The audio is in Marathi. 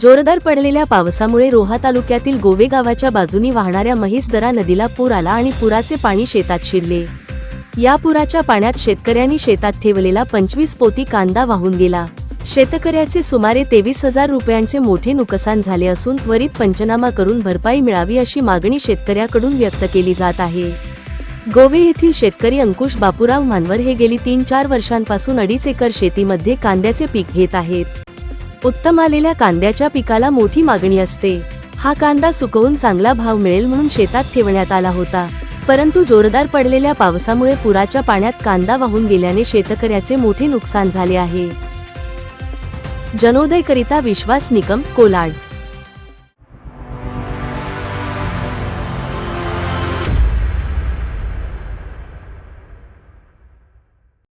जोरदार पडलेल्या पावसामुळे रोहा तालुक्यातील गोवे गावाच्या बाजूनी वाहणाऱ्या महिसदरा नदीला पूर आला आणि पुराचे पाणी शेतात शिरले. या पुराच्या पाण्यात शेतकऱ्यांनी शेतात ठेवलेला पंचवीस पोती कांदा वाहून गेला. शेतकऱ्याचे सुमारे तेवीस हजार रुपयांचे मोठे नुकसान झाले असून त्वरित पंचनामा करून भरपाई मिळावी अशी मागणी शेतकऱ्याकडून व्यक्त केली जात आहे. गोवे येथील शेतकरी अंकुश बापूराव मानवर हे गेली तीन चार वर्षांपासून अडीच एकर शेतीमध्ये कांद्याचे पीक घेत आहेत. उत्तम आलेल्या कांद्याच्या पिकाला मोठी मागणी असते. हा कांदा सुकवून चांगला भाव मिळेल म्हणून शेतात ठेवण्यात आला होता. परंतु जोरदार पडलेल्या पावसामुळे पुराच्या पाण्यात कांदा वाहून गेल्याने शेतकऱ्याचे मोठे नुकसान झाले आहे. जनोदयकरिता विश्वास निकम कोलाड.